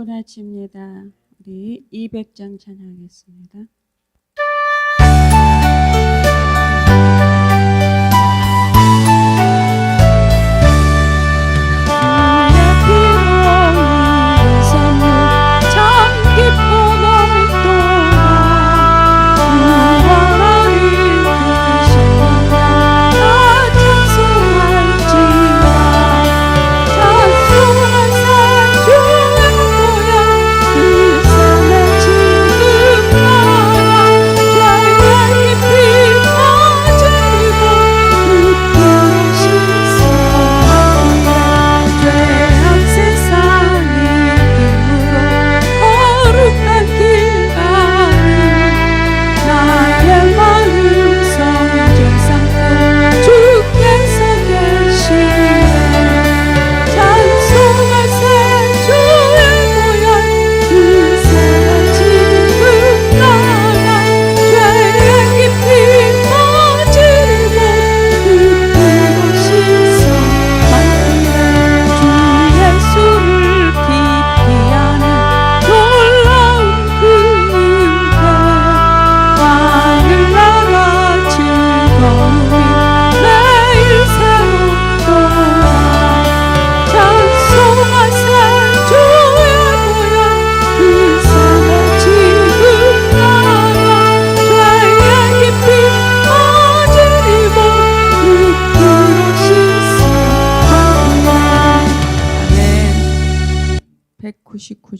아침입니다. 우리 200장 찬양하겠습니다.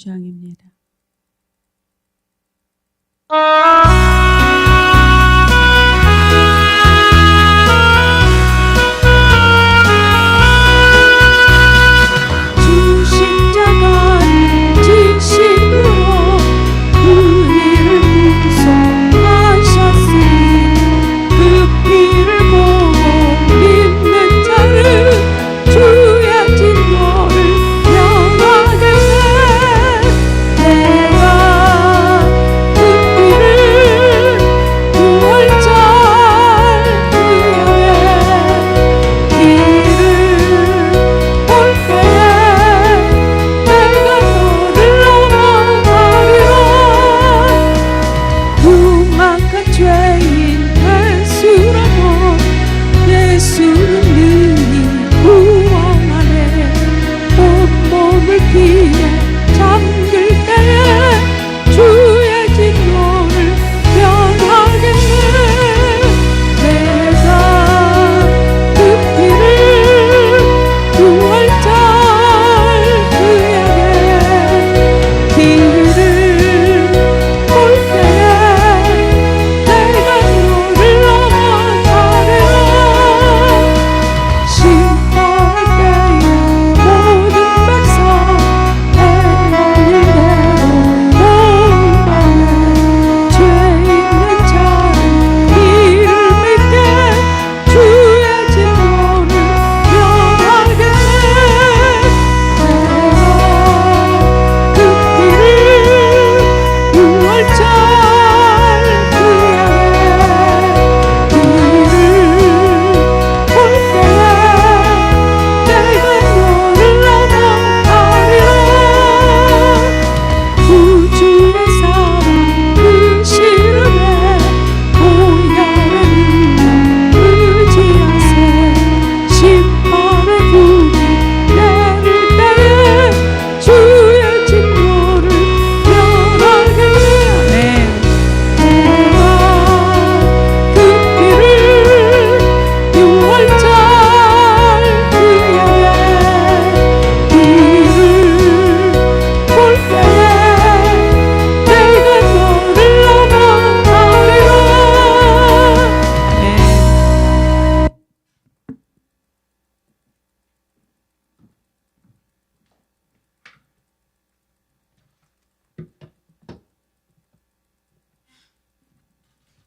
199장입니다.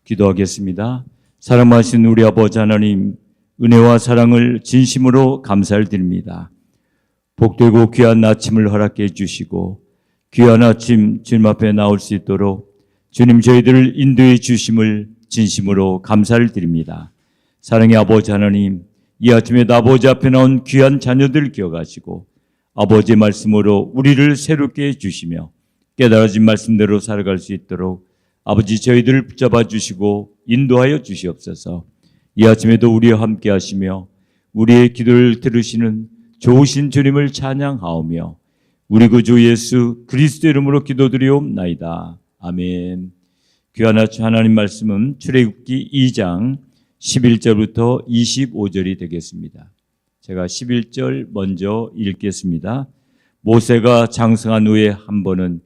기도하겠습니다. 사랑하신 우리 아버지 하나님, 은혜와 사랑을 진심으로 감사를 드립니다. 복되고 귀한 아침을 허락해 주시고, 귀한 아침 주님 앞에 나올 수 있도록 주님 저희들을 인도해 주심을 진심으로 감사를 드립니다. 사랑의 아버지 하나님, 이 아침에 아버지 앞에 나온 귀한 자녀들 기억하시고 아버지의 말씀으로 우리를 새롭게 해주시며 깨달아진 말씀대로 살아갈 수 있도록 아버지 저희들을 붙잡아 주시고 인도하여 주시옵소서. 이 아침에도 우리와 함께 하시며 우리의 기도를 들으시는 좋으신 주님을 찬양하오며 우리 구주 예수 그리스도 이름으로 기도드리옵나이다. 아멘. 귀한 아침 하나님 말씀은 출애굽기 2장 11절부터 25절이 되겠습니다. 제가 11절 먼저 읽겠습니다. 모세가 장성한 후에 한 번은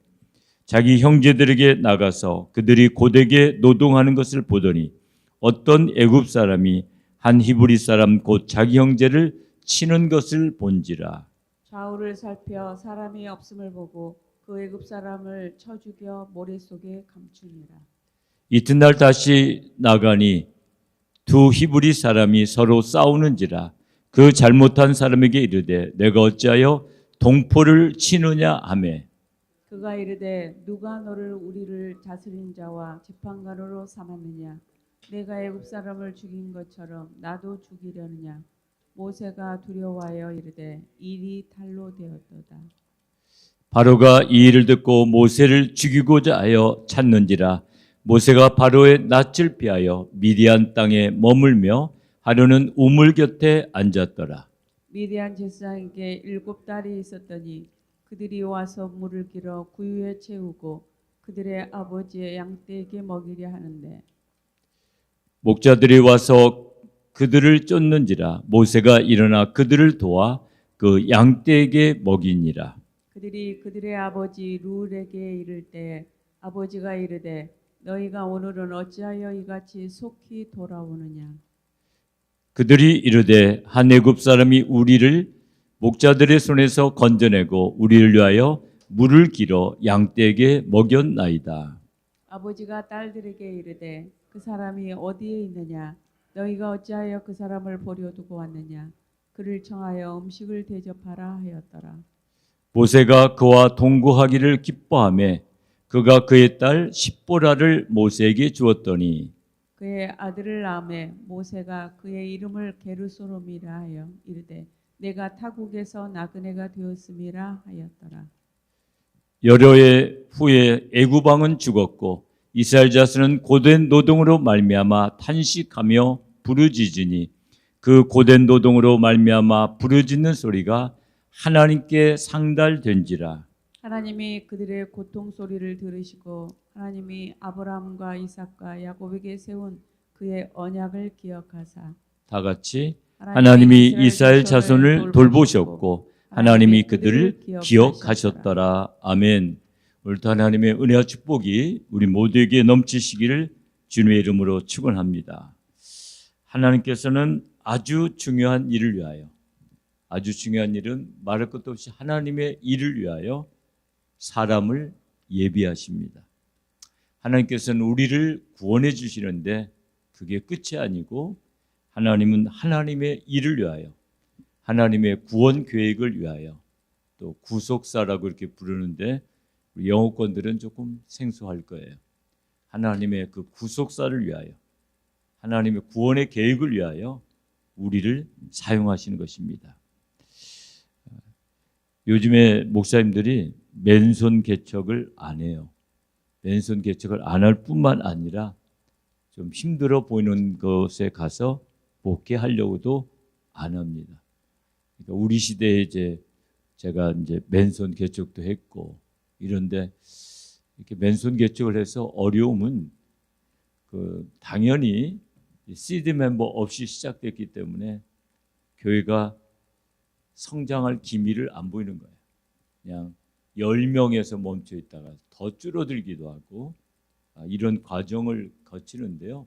자기 형제들에게 나가서 그들이 고되게 노동하는 것을 보더니 어떤 애굽 사람이 한 히브리 사람 곧 자기 형제를 치는 것을 본지라 좌우를 살펴 사람이 없음을 보고 그 애굽 사람을 쳐 죽여 모래 속에 감추니라. 이튿날 다시 나가니 두 히브리 사람이 서로 싸우는지라 그 잘못한 사람에게 이르되 내가 어찌하여 동포를 치느냐 하매 그가 이르되 누가 너를 우리를 다스린 자와 재판관으로 삼았느냐? 내가 애굽 사람을 죽인 것처럼 나도 죽이려느냐? 모세가 두려워하여 이르되 일이 탈로 되었도다. 바로가 이 일을 듣고 모세를 죽이고자 하여 찾는지라 모세가 바로의 낯을 피하여 미디안 땅에 머물며 하루는 우물 곁에 앉았더라. 미디안 제사장에게 일곱 딸이 있었더니 그들이 와서 물을 길어 구유에 채우고 그들의 아버지의 양떼에게 먹이려 하는데 목자들이 와서 그들을 쫓는지라 모세가 일어나 그들을 도와 그 양떼에게 먹이니라. 그들이 그들의 아버지 루엘에게 이를 때 아버지가 이르되 너희가 오늘은 어찌하여 이같이 속히 돌아오느냐? 그들이 이르되 한 애굽 사람이 우리를 목자들의 손에서 건져내고 우리를 위하여 물을 길어 양떼에게 먹였나이다. 아버지가 딸들에게 이르되 그 사람이 어디에 있느냐? 너희가 어찌하여 그 사람을 버려두고 왔느냐? 그를 청하여 음식을 대접하라 하였더라. 모세가 그와 동거하기를 기뻐하며 그가 그의 딸 십보라를 모세에게 주었더니 그의 아들을 낳음에 모세가 그의 이름을 게르소롬이라 하여 이르되 내가 타국에서 나그네가 되었음이라 하였더라. 여러 해 후에 애굽 왕은 죽었고 이스라엘 자손은 고된 노동으로 말미암아 탄식하며 부르짖으니 그 고된 노동으로 말미암아 부르짖는 소리가 하나님께 상달된지라. 하나님이 그들의 고통 소리를 들으시고 하나님이 아브라함과 이삭과 야곱에게 세운 그의 언약을 기억하사. 다 같이 하나님이 이스라엘 자손을 돌보셨고 하나님이 그들을 기억하셨더라. 아멘. 오늘도 하나님의 은혜와 축복이 우리 모두에게 넘치시기를 주님의 이름으로 축원합니다. 하나님께서는 아주 중요한 일을 위하여 아주 중요한 일은 말할 것도 없이 하나님의 일을 위하여 사람을 예비하십니다. 하나님께서는 우리를 구원해 주시는데 그게 끝이 아니고 하나님은 하나님의 일을 위하여 하나님의 구원 계획을 위하여 또 구속사라고 이렇게 부르는데 영어권들은 조금 생소할 거예요. 하나님의 그 구속사를 위하여 하나님의 구원의 계획을 위하여 우리를 사용하시는 것입니다. 요즘에 목사님들이 맨손 개척을 안 해요. 맨손 개척을 안 할 뿐만 아니라 좀 힘들어 보이는 것에 가서 복귀하려고도 안 합니다. 그러니까 우리 시대에 이제 제가 이제 맨손 개척도 했고 이런데 이렇게 맨손 개척을 해서 어려움은 그 당연히 시드 멤버 없이 시작됐기 때문에 교회가 성장할 기미를 안 보이는 거예요. 그냥 10명에서 멈춰 있다가 더 줄어들기도 하고 아, 이런 과정을 거치는데요.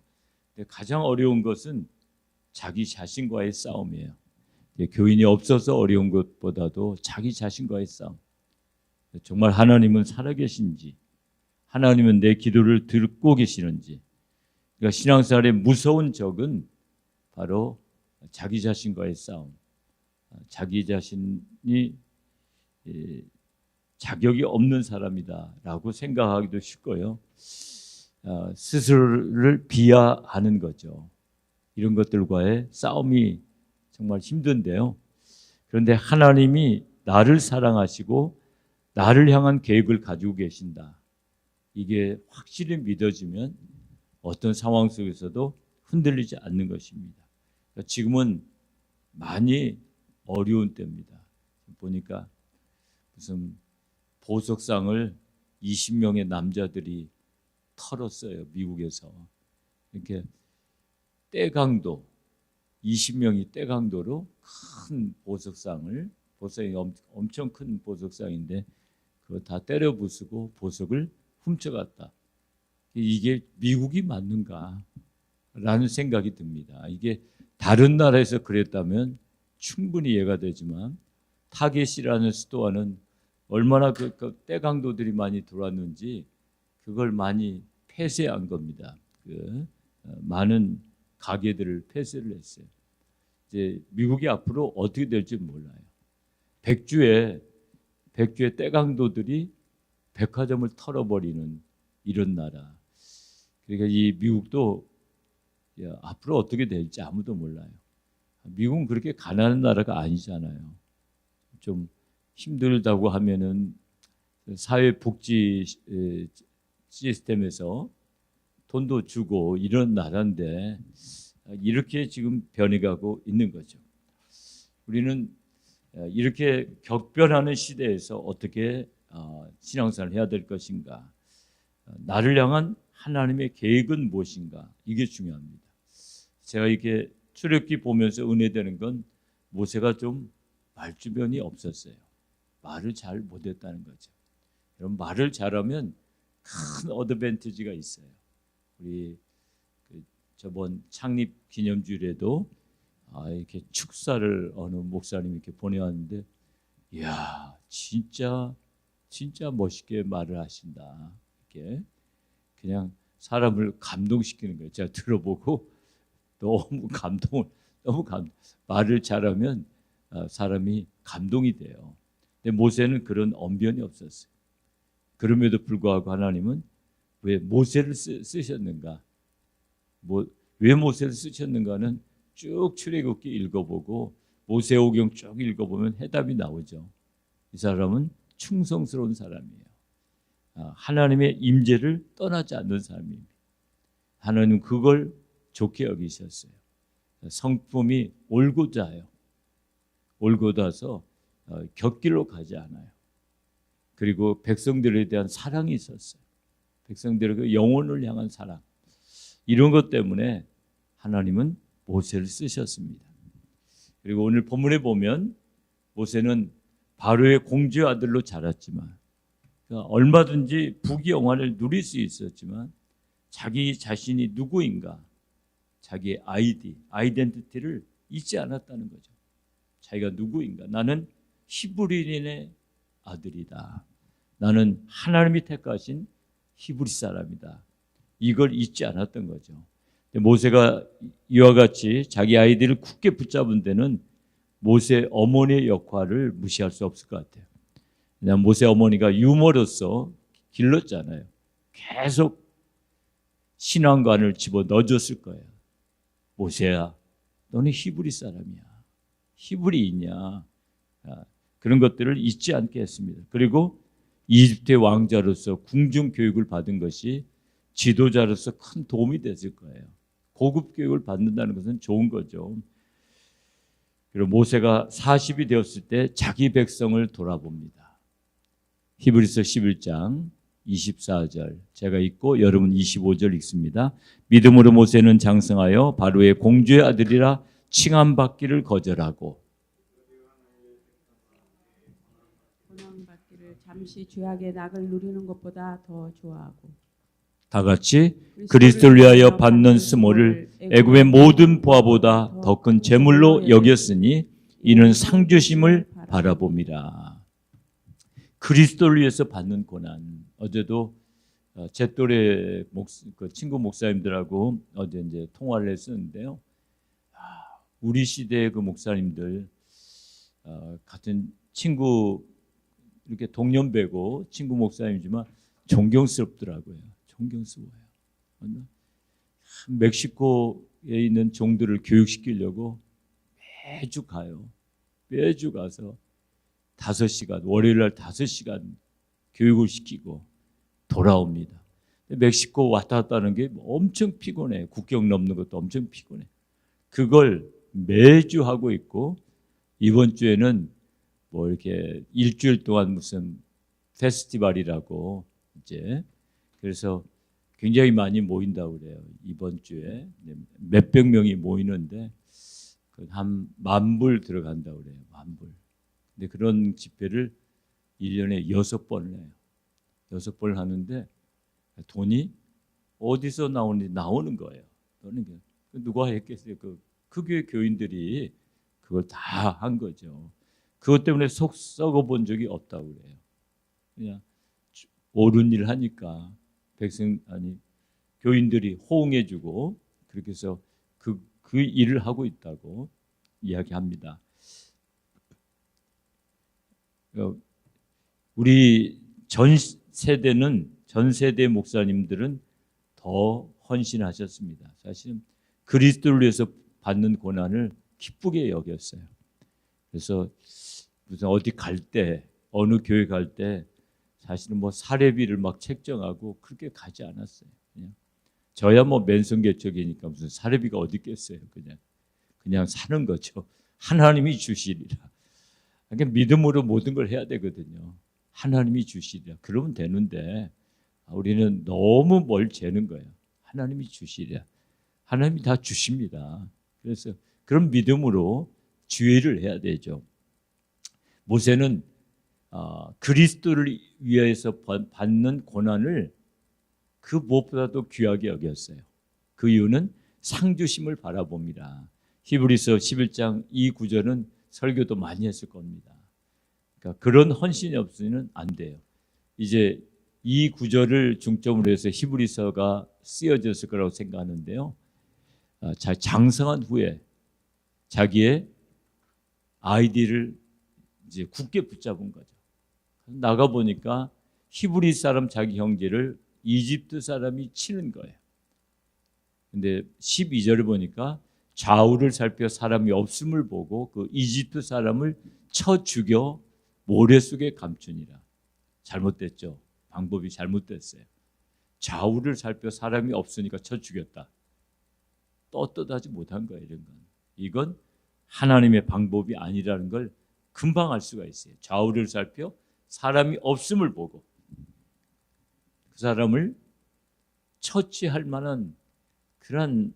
가장 어려운 것은 자기 자신과의 싸움이에요. 교인이 없어서 어려운 것보다도 자기 자신과의 싸움. 정말 하나님은 살아계신지, 하나님은 내 기도를 듣고 계시는지. 그러니까 신앙생활의 무서운 적은 바로 자기 자신과의 싸움. 자기 자신이 예, 자격이 없는 사람이다라고 생각하기도 쉽고요. 아, 스스로를 비하하는 거죠. 이런 것들과의 싸움이 정말 힘든데요. 그런데 하나님이 나를 사랑하시고 나를 향한 계획을 가지고 계신다. 이게 확실히 믿어지면 어떤 상황 속에서도 흔들리지 않는 것입니다. 그러니까 지금은 많이 어려운 때입니다. 보니까 무슨 보석상을 20명의 남자들이 털었어요. 미국에서. 이렇게 떼강도 20명이 떼강도로 큰 보석상을 보석이 엄, 엄청 큰 보석상인데 그거 다 때려 부수고 보석을 훔쳐갔다. 이게 미국이 맞는가? 라는 생각이 듭니다. 이게 다른 나라에서 그랬다면 충분히 이해가 되지만 타겟이라는 수도와는 얼마나 그, 그 때강도들이 많이 들어왔는지 그걸 많이 폐쇄한 겁니다. 그 어, 많은 가게들을 폐쇄를 했어요. 이제 미국이 앞으로 어떻게 될지 몰라요. 백주에 백주의 때강도들이 백화점을 털어버리는 이런 나라. 그러니까 이 미국도 야, 앞으로 어떻게 될지 아무도 몰라요. 미국은 그렇게 가난한 나라가 아니잖아요. 좀 힘들다고 하면은 사회복지 에, 시스템에서 돈도 주고 이런 나라인데 이렇게 지금 변해가고 있는 거죠. 우리는 이렇게 격변하는 시대에서 어떻게 어, 신앙생활을 해야 될 것인가? 나를 향한 하나님의 계획은 무엇인가? 이게 중요합니다. 제가 이렇게 출애굽기 보면서 은혜되는 건 모세가 좀 말주변이 없었어요. 말을 잘 못했다는 거죠. 여러분 말을 잘하면 큰 어드밴티지가 있어요. 우리 그 저번 창립 기념주일에도 아, 이렇게 축사를 어느 목사님이 이렇게 보내왔는데, 이야 진짜 진짜 멋있게 말을 하신다. 이렇게 그냥 사람을 감동시키는 거예요. 제가 들어보고 너무 감동을 너무 감 말을 잘하면 어, 사람이 감동이 돼요. 근데 모세는 그런 언변이 없었어요. 그럼에도 불구하고 하나님은 왜 모세를 쓰, 쓰셨는가? 뭐, 왜 모세를 쓰셨는가는 쭉 출애굽기 읽어보고 모세오경 쭉 읽어보면 해답이 나오죠. 이 사람은 충성스러운 사람이에요. 아, 하나님의 임재를 떠나지 않는 사람입니다. 하나님 그걸 좋게 여기셨어요. 성품이 올고자요. 올고다서 어, 곁길로 가지 않아요. 그리고 백성들에 대한 사랑이 있었어요. 백성들의 그 영혼을 향한 사랑. 이런 것 때문에 하나님은 모세를 쓰셨습니다. 그리고 오늘 본문에 보면 모세는 바로의 공주 아들로 자랐지만 그러니까 얼마든지 부귀 영화를 누릴 수 있었지만 자기 자신이 누구인가 자기의 아이디, 아이덴티티를 잊지 않았다는 거죠. 자기가 누구인가? 나는 히브리인의 아들이다. 나는 하나님이 택하신 히브리 사람이다. 이걸 잊지 않았던 거죠. 모세가 이와 같이 자기 아이들을 굳게 붙잡은 데는 모세 어머니의 역할을 무시할 수 없을 것 같아요. 그냥 모세 어머니가 유머로서 길렀잖아요. 계속 신앙관을 집어 넣어줬을 거예요. 모세야, 너는 히브리 사람이야. 히브리이냐. 아, 그런 것들을 잊지 않게 했습니다. 그리고 이집트의 왕자로서 궁중 교육을 받은 것이 지도자로서 큰 도움이 됐을 거예요. 고급 교육을 받는다는 것은 좋은 거죠. 그리고 모세가 40이 되었을 때 자기 백성을 돌아봅니다. 히브리서 11장 24절 제가 읽고 여러분 25절 읽습니다. 믿음으로 모세는 장성하여 바로의 공주의 아들이라 칭함 받기를 거절하고 고난받기를 잠시 죄악의 낙을 누리는 것보다 더 좋아하고 다 같이 그리스도를 위하여 받는 수모를 애굽의 모든 보아보다 더 큰 재물로 여겼으니 이는 상주심을 바라봅니다. 그리스도를 위해서 받는 고난. 어제도 어, 제 또래 목, 그 친구 목사님들하고 어제 이제 통화를 했었는데요. 아, 우리 시대의 그 목사님들 어, 같은 친구 이렇게 동년배고 친구 목사님이지만 존경스럽더라고요. 존경스러워요. 멕시코에 있는 종들을 교육시키려고 매주 가요. 매주 가서 다섯 시간 월요일 날 다섯 시간 교육을 시키고 돌아옵니다. 멕시코 왔다 갔다 하는 게 엄청 피곤해. 국경 넘는 것도 엄청 피곤해. 그걸 매주 하고 있고 이번 주에는 뭐 이렇게 일주일 동안 무슨 페스티벌이라고 이제 그래서 굉장히 많이 모인다고 그래요. 이번 주에 몇백 명이 모이는데 그한 만 불 들어간다고 그래요. 만 불. 근데 그런 집회를 1년에 여섯 번을 해요. 여섯 번을 하는데 돈이 어디서 나오는지 나오는 거예요. 나오는 게 누가 했겠어요? 그, 그 교회 교인들이 그걸 다 한 거죠. 그것 때문에 속 썩어 본 적이 없다고 그래요. 그냥 옳은 일 하니까 백성 아니 교인들이 호응해 주고 그렇게 해서 그, 그 일을 하고 있다고 이야기합니다. 어, 우리 전 세대는 전 세대 목사님들은 더 헌신하셨습니다. 사실은 그리스도를 위해서 받는 고난을 기쁘게 여겼어요. 그래서 무슨 어디 갈 때 어느 교회 갈 때 사실은 뭐 사례비를 막 책정하고 그렇게 가지 않았어요. 그냥 저야 뭐 맨성개척이니까 무슨 사례비가 어디 있겠어요. 그냥 그냥 사는 거죠. 하나님이 주시리라. 그러니까 믿음으로 모든 걸 해야 되거든요. 하나님이 주시리라. 그러면 되는데 우리는 너무 뭘 재는 거예요. 하나님이 주시리라. 하나님이 다 주십니다. 그래서 그런 믿음으로 주의를 해야 되죠. 모세는 어, 그리스도를 위해서 받는 고난을 그 무엇보다도 귀하게 여겼어요. 그 이유는 상주심을 바라봅니다. 히브리서 11장 이 구절은 설교도 많이 했을 겁니다. 그러니까 그런 헌신이 없으면 안 돼요. 이제 이 구절을 중점으로 해서 히브리서가 쓰여졌을 거라고 생각하는데요. 아, 자, 장성한 후에 자기의 아이디를 이제 굳게 붙잡은 거죠. 나가 보니까 히브리 사람 자기 형제를 이집트 사람이 치는 거예요. 근데 12절을 보니까 좌우를 살펴 사람이 없음을 보고 그 이집트 사람을 쳐 죽여 모래 속에 감추니라. 잘못됐죠. 방법이 잘못됐어요. 좌우를 살펴 사람이 없으니까 쳐 죽였다. 떳떳하지 못한 거예요, 이런 건. 이건 하나님의 방법이 아니라는 걸 금방 알 수가 있어요. 좌우를 살펴 사람이 없음을 보고 그 사람을 처치할 만한 그런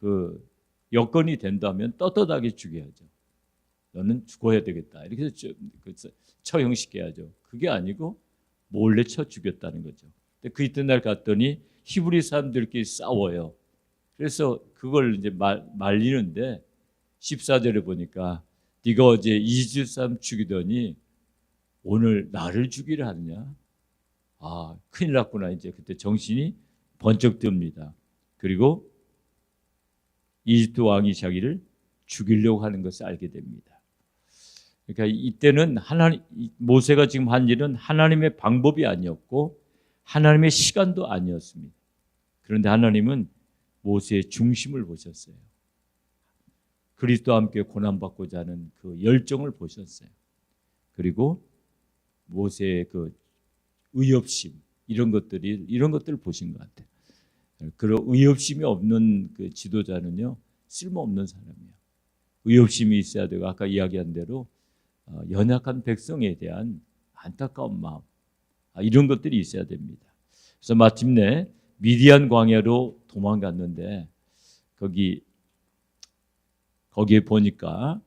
그 여건이 된다면 떳떳하게 죽여야죠. 너는 죽어야 되겠다. 이렇게 그 처형시켜야죠. 그게 아니고 몰래 쳐 죽였다는 거죠. 근데 그 이튿날 갔더니 히브리 사람들끼리 싸워요. 그래서 그걸 이제 말, 말리는데 14절에 보니까 네가 어제 사람 죽이더니 오늘 나를 죽이려 하느냐? 아, 큰일 났구나. 이제 그때 정신이 번쩍 듭니다. 그리고 이집트 왕이 자기를 죽이려고 하는 것을 알게 됩니다. 그러니까 이때는 하나님 모세가 지금 한 일은 하나님의 방법이 아니었고 하나님의 시간도 아니었습니다. 그런데 하나님은 모세의 중심을 보셨어요. 그리스도와 함께 고난받고자 하는 그 열정을 보셨어요. 그리고 모세의 그 의협심 이런 것들이 이런 것들을 보신 것 같아요. 그런 의협심이 없는 그 지도자는요 쓸모없는 사람이에요. 의협심이 있어야 되고 아까 이야기한 대로 어, 연약한 백성에 대한 안타까운 마음 아, 이런 것들이 있어야 됩니다. 그래서 마침내 미디안 광야로 도망갔는데 거기 거기에 보니까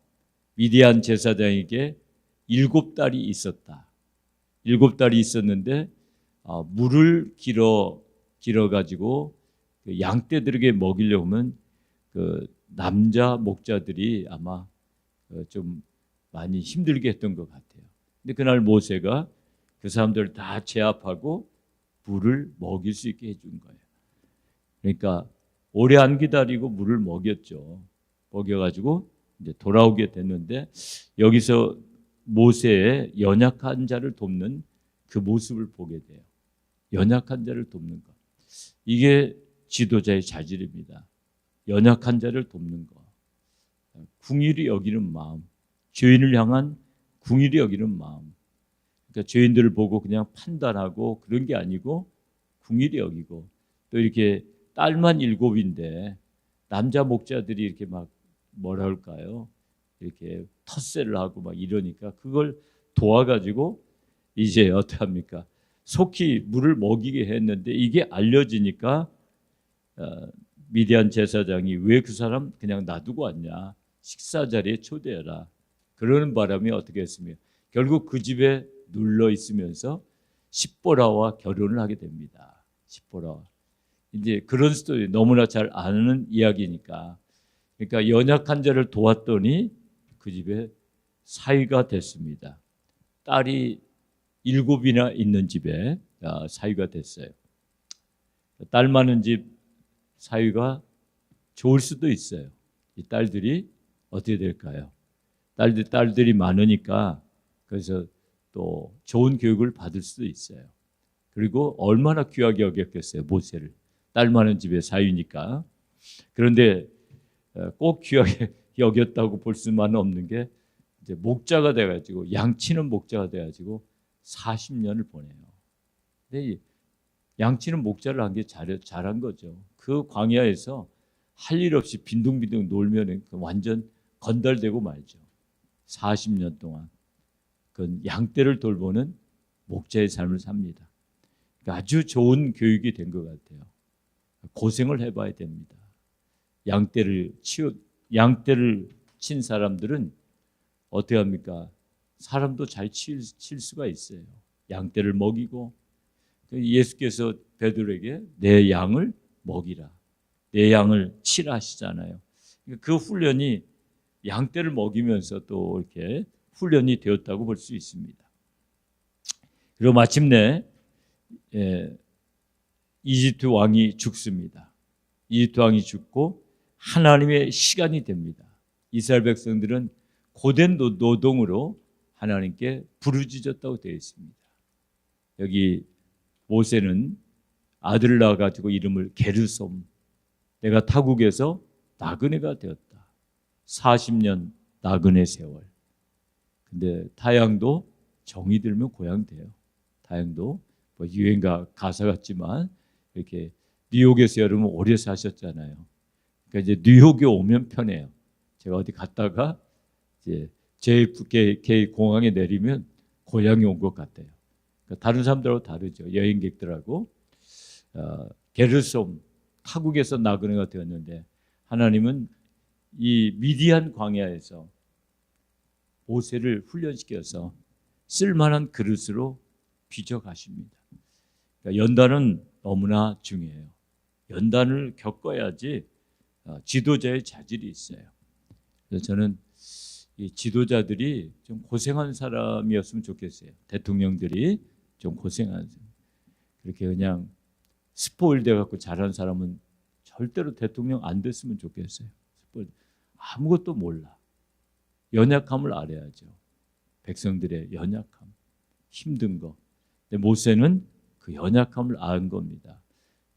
미디안 제사장에게 일곱 달이 있었다. 일곱 달이 있었는데 어, 물을 길어 길어 가지고 그 양떼들에게 먹이려고 하면 그 남자 목자들이 아마 어, 좀 많이 힘들게 했던 것 같아요. 근데 그날 모세가 그 사람들을 다 제압하고 물을 먹일 수 있게 해준 거예요. 그러니까 오래 안 기다리고 물을 먹였죠. 먹여가지고 이제 돌아오게 됐는데 여기서 모세의 연약한 자를 돕는 그 모습을 보게 돼요. 연약한 자를 돕는 것. 이게 지도자의 자질입니다. 연약한 자를 돕는 것. 궁일이 여기는 마음. 죄인을 향한 궁일이 여기는 마음. 그러니까 죄인들을 보고 그냥 판단하고 그런 게 아니고 궁일이 여기고 또 이렇게 딸만 일곱인데 남자 목자들이 이렇게 막 뭐라 할까요? 이렇게 텃세를 하고 막 이러니까 그걸 도와가지고 이제 어떻게 합니까? 속히 물을 먹이게 했는데 이게 알려지니까 어, 미디안 제사장이 왜 그 사람 그냥 놔두고 왔냐? 식사 자리에 초대해라. 그러는 바람에 어떻게 했습니까? 결국 그 집에 눌러 있으면서 십보라와 결혼을 하게 됩니다. 십보라와. 이제 그런 스토리 너무나 잘 아는 이야기니까. 그러니까 연약한 자를 도왔더니 그 집에 사위가 됐습니다. 딸이 일곱이나 있는 집에 아, 사위가 됐어요. 딸 많은 집 사위가 좋을 수도 있어요. 이 딸들이 어떻게 될까요? 딸들 딸들이 많으니까 그래서 또 좋은 교육을 받을 수도 있어요. 그리고 얼마나 귀하게 여겼겠어요 모세를 딸 많은 집의 사위니까. 그런데 어, 꼭 귀하게 여겼다고 볼 수만은 없는 게 이제 목자가 돼가지고 양치는 목자가 돼가지고 40년을 보내요. 근데 이 양치는 목자를 한 게 잘한 거죠. 그 광야에서 할 일 없이 빈둥빈둥 놀면 완전 건달되고 말죠. 40년 동안 그 양떼를 돌보는 목자의 삶을 삽니다. 그러니까 아주 좋은 교육이 된 것 같아요. 고생을 해봐야 됩니다. 양떼를 치우 양떼를 친 사람들은 어떻게 합니까? 사람도 잘 칠, 칠 수가 있어요. 양떼를 먹이고 그 예수께서 베드로에게 내 양을 먹이라. 내 양을 치라 하시잖아요. 그 훈련이 양떼를 먹이면서 또 이렇게 훈련이 되었다고 볼 수 있습니다. 그리고 마침내 예, 이집트 왕이 죽습니다. 이집트 왕이 죽고 하나님의 시간이 됩니다. 이스라엘 백성들은 고된 노동으로 하나님께 부르짖었다고 되어 있습니다. 여기 모세는 아들을 낳아 가지고 이름을 게르솜 내가 타국에서 나그네가 되었다. 40년 나그네 세월. 근데 타양도 정이 들면 고향 돼요. 타양도 뭐 유행가 가사 같지만 이렇게 뉴욕에서 여러분 오래 사셨잖아요. 그러니까 이제 뉴욕에 오면 편해요. 제가 어디 갔다가 이제 JFK 공항에 내리면 고향에 온 것 같아요. 그러니까 다른 사람들하고 다르죠. 여행객들하고 어, 게르솜 타국에서 나그네가 되었는데 하나님은 이 미디안 광야에서 모세를 훈련시켜서 쓸만한 그릇으로 빚어 가십니다. 그러니까 연단은 너무나 중요해요. 연단을 겪어야지 어, 지도자의 자질이 있어요. 그래서 저는 이 지도자들이 좀 고생한 사람이었으면 좋겠어요. 대통령들이 좀 고생한 그렇게 그냥 스포일 돼 갖고 잘한 사람은 절대로 대통령 안 됐으면 좋겠어요. 스포일 아무것도 몰라. 연약함을 알아야죠. 백성들의 연약함, 힘든 거. 근데 모세는 그 연약함을 안 겁니다.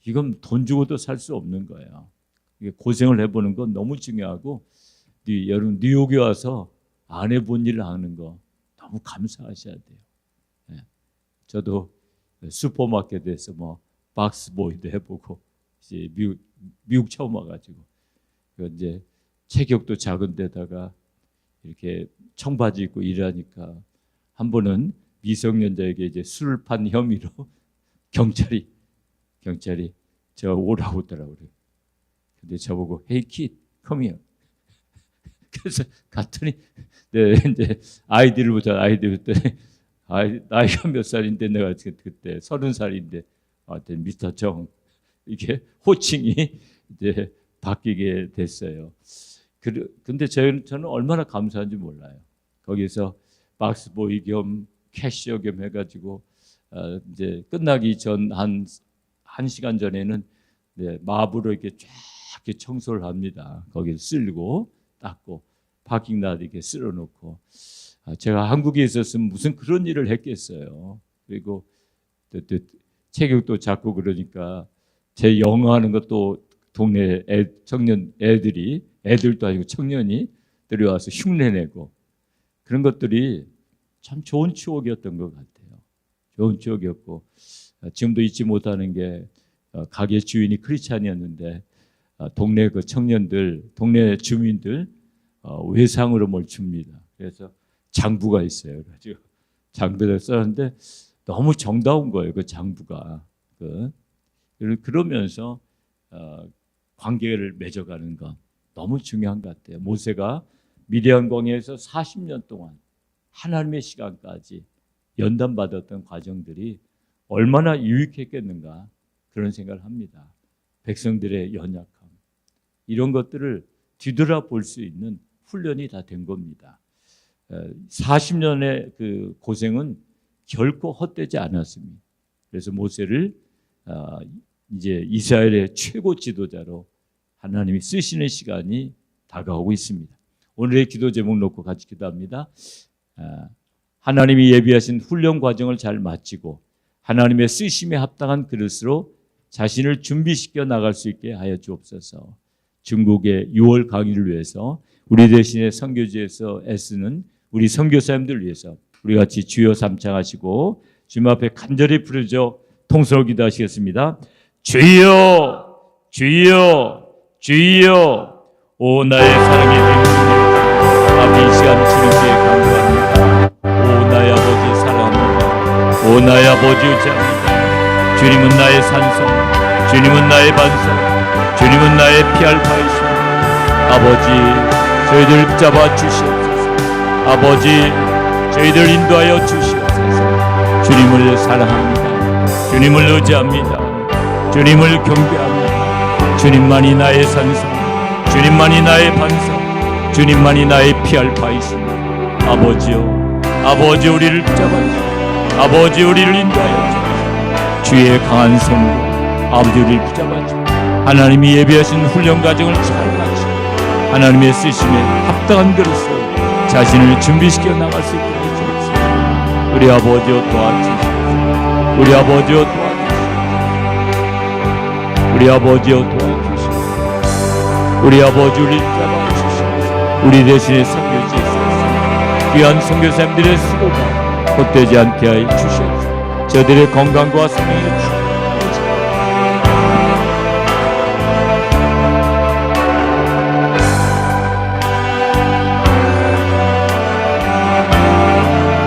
이건 돈 주고도 살 수 없는 거예요. 고생을 해보는 건 너무 중요하고 네, 여러분 뉴욕에 와서 안 해본 일을 하는 거 너무 감사하셔야 돼요. 예. 저도 슈퍼마켓에서 뭐 박스보이도 해보고 이제 미국 미국 처음 와가지고 그 이제 체격도 작은 데다가 이렇게 청바지 입고 일하니까 한 번은 미성년자에게 이제 술을 판 혐의로 경찰이 경찰이 저 오라고 하더라고요. 근데 저보고 헤이 킷 컴이요. 그래서 갔더니 네 이제 아이디를 보자 아이디 그랬더니 아이 나이가 몇 살인데 내가 그때 서른 살인데 하여튼 미스터 정 이게 호칭이 이제 바뀌게 됐어요. 근데 저는 얼마나 감사한지 몰라요. 거기서 박스보이 겸 캐시어 겸 해가지고 어, 이제 끝나기 전 한 한 시간 전에는 네, 마부로 이렇게 쫙 이렇게 청소를 합니다. 거기 쓸고 닦고 파킹나 이렇게 쓸어놓고 아, 제가 한국에 있었으면 무슨 그런 일을 했겠어요. 그리고 체격도 작고 그러니까 제 영어 하는 것도 동네 애, 청년 애들이 애들도 아니고 청년이 들여와서 흉내내고 그런 것들이 참 좋은 추억이었던 것 같아요. 좋은 추억이었고 어, 지금도 잊지 못하는 게 어, 가게 주인이 크리스찬이었는데 어, 동네 그 청년들, 동네 주민들 어, 외상으로 뭘 줍니다. 그래서 장부가 있어요. 그래가지고 장부를 썼는데 너무 정다운 거예요. 그 장부가 그 그러면서 어, 관계를 맺어가는 것 너무 중요한 것 같아요. 모세가 미디안 광야에서 40년 동안 하나님의 시간까지 연단받았던 과정들이 얼마나 유익했겠는가 그런 생각을 합니다. 백성들의 연약함 이런 것들을 뒤돌아볼 수 있는 훈련이 다 된 겁니다. 40년의 그 고생은 결코 헛되지 않았습니다. 그래서 모세를 어, 이제 이스라엘의 최고 지도자로 하나님이 쓰시는 시간이 다가오고 있습니다. 오늘의 기도 제목 놓고 같이 기도합니다. 아, 하나님이 예비하신 훈련 과정을 잘 마치고 하나님의 쓰심에 합당한 그릇으로 자신을 준비시켜 나갈 수 있게 하여 주옵소서. 중국의 6월 강의를 위해서 우리 대신에 선교지에서 애쓰는 우리 선교사님들 위해서 우리 같이 주여 삼창하시고 주님 앞에 간절히 부르짖어 통성을 기도하시겠습니다. 주여, 주여, 주여, 오 나의 사랑의 아버지 이 시간 주님께 감사합니다. 오 나의 아버지 사랑합니다. 오 나의 아버지 의지합니다. 주님은 나의 산성, 주님은 나의 반성, 주님은 나의 피할 바이십니다. 아버지, 저희들 붙잡아 주시옵소서. 아버지, 저희들 인도하여 주시옵소서. 주님을 사랑합니다. 주님을 의지합니다. 주님을 경배합니다. 주님만이 나의 산성, 주님만이 나의 반성, 주님만이 나의 피할 바이십니다. 아버지요, 아버지 우리를 붙잡아 주시옵소서. 아버지 우리를 인도하여 주옵소서. 주의 강한 성도, 아버지 우리를 붙잡아 주옵소서. 하나님이 예비하신 훈련 과정을 잘 마치고 하나님의 쓰심에 합당한 그릇으로 자신을 준비시켜 나갈 수 있게 해주옵소서. 우리 아버지여 도와주시옵소서. 우리 아버지여 도와주시옵소서. 우리 아버지여 도와주시옵소서. 우리 아버지 우리 잡아주시옵소서. 우리 대신에 있어서 귀한 선교사님들의 수고가 헛되지 않게 하여 주시옵소서. 저들의 건강과 생명을 주옵소서.